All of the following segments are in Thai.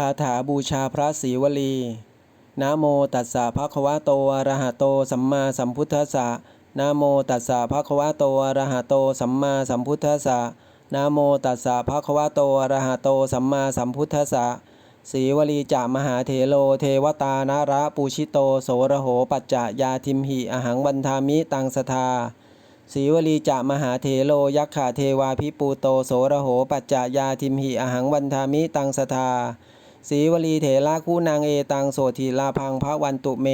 คาถาบูชาพระศรีวลีนะโมตัสสะภะคะวะโตอะระหะโตสัมมาสัมพุทธัสสะนะโมตัสสะภะคะวะโตอะระหะโตสัมมาสัมพุทธัสสะนะโมตัสสะภะคะวะโตอะระหะโตสัมมาสัมพุทธัสสะศรีวลีจะมหาเถโลเทวตานาระปูชิโตโสระโหปัจจะยาทิมหิอหังวันทามิตังสทาศีวลีจะมหาเถโลยักขะเทวาพิปูโตโสระโหปัจจายาทิมหิอหังวันทามิตังสทา รีวลีเถระคู่นางเอตังโสธีลาพังพระวันตุเม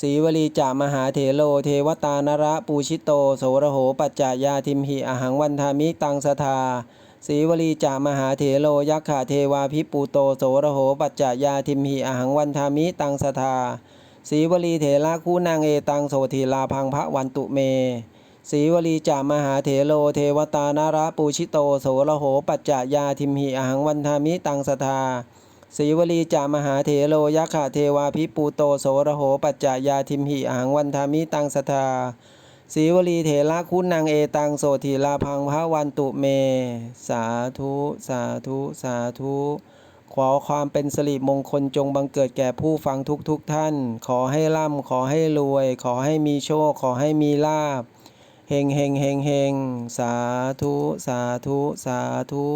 ศรีวลีจะมหาเถโลเทวตานระปูชิโตโสระโหปัจจายาทิมหิอหังวันทามิตังสทาศรีวลีจะมหาเถโลยักขะเทวาพิปูโตโสระโหปัจจายาทิมหิอหังวันทามิตังสทาศรีวลีเถระคู่นางเอตังโสธีลาพังพระวันตุเมศรีวลีจามหาเถโลเทวตานาระปูชิโตโสระโหปัจจายาทิมหิอหังวันทามิตังสทา ศรีวลีจามหาเถโลยักขะเทวาพิปูโตโสระโหปัจจายาทิมหิอังวันทามิตังสทาศรีวลีเถระคุณนางเอตังโสธีลาพังพระวันตุเม สาธุสาธุสาธุขอความเป็นสิริมงคลจงบังเกิดแก่ผู้ฟังทุกทุกท่าน ขอให้ร่ำขอให้รวย ขอให้มีโชค ขอให้มีลาภเฮงเฮงเฮงเฮงสาธุสาธุสาธุ